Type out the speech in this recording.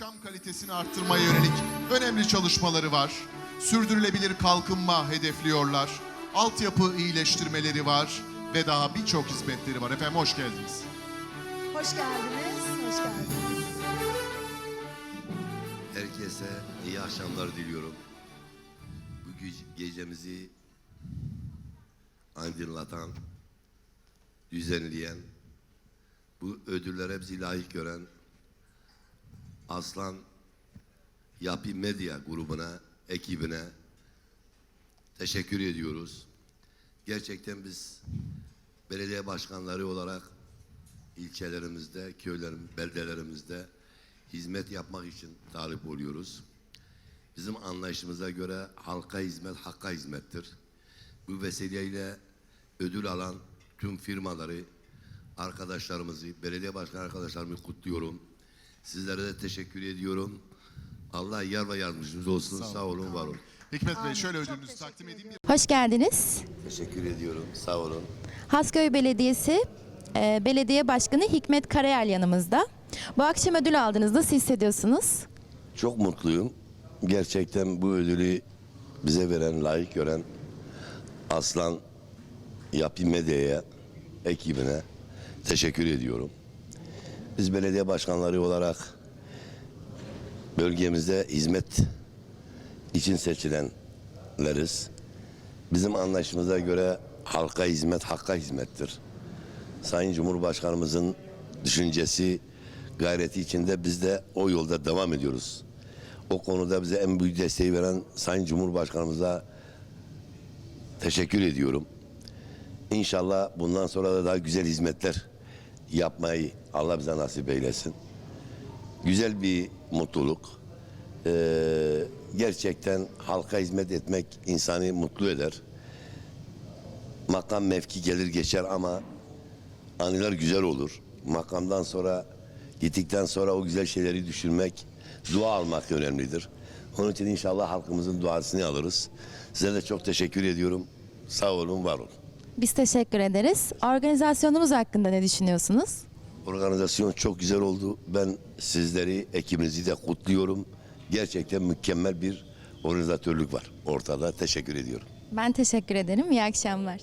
kalitesini arttırmaya yönelik önemli çalışmaları var. Sürdürülebilir kalkınma hedefliyorlar. Altyapı iyileştirmeleri var ve daha birçok hizmetleri var. Efendim hoş geldiniz. Hoş geldiniz, hoş geldiniz. Herkese iyi akşamlar diliyorum. Bu ge- gecemizi aydınlatan, düzenleyen, bu ödüllere bizi layık gören Aslan Yapi Medya grubuna, ekibine teşekkür ediyoruz. Gerçekten biz belediye başkanları olarak ilçelerimizde, köylerim, beldelerimizde hizmet yapmak için talip oluyoruz. Bizim anlayışımıza göre halka hizmet hakka hizmettir. Bu vesileyle ödül alan tüm firmaları, arkadaşlarımızı, belediye başkan arkadaşlarımı kutluyorum. Sizlere de teşekkür ediyorum. Allah yar ve yardımcınız olsun. Sağ, olun, var olun. Hikmet Bey şöyle ödülünüzü takdim edeyim. Hoş geldiniz. Teşekkür ediyorum. Sağ olun. Hasköy Belediyesi e, Belediye Başkanı Hikmet Karayel yanımızda. Bu akşam ödül aldınız. Nasıl hissediyorsunuz? Çok mutluyum. Gerçekten bu ödülü bize veren, layık gören Aslan Yapi Medya'ya, ekibine teşekkür ediyorum. Biz belediye başkanları olarak bölgemizde hizmet için seçilenleriz. Bizim anlayışımıza göre halka hizmet, hakka hizmettir. Sayın Cumhurbaşkanımızın düşüncesi, gayreti içinde biz de o yolda devam ediyoruz. O konuda bize en büyük desteği veren Sayın Cumhurbaşkanımıza teşekkür ediyorum. İnşallah bundan sonra da daha güzel hizmetler yapmayı Allah bize nasip eylesin. Güzel bir mutluluk. Ee, gerçekten halka hizmet etmek insanı mutlu eder. Makam mevki gelir geçer ama anılar güzel olur. Makamdan sonra gittikten sonra o güzel şeyleri düşünmek, dua almak önemlidir. Onun için inşallah halkımızın duasını alırız. Size de çok teşekkür ediyorum. Sağ olun, var olun. Biz teşekkür ederiz. Organizasyonumuz hakkında ne düşünüyorsunuz? Organizasyon çok güzel oldu. Ben sizleri, ekibinizi de kutluyorum. Gerçekten mükemmel bir organizatörlük var ortada. Teşekkür ediyorum. Ben teşekkür ederim. İyi akşamlar.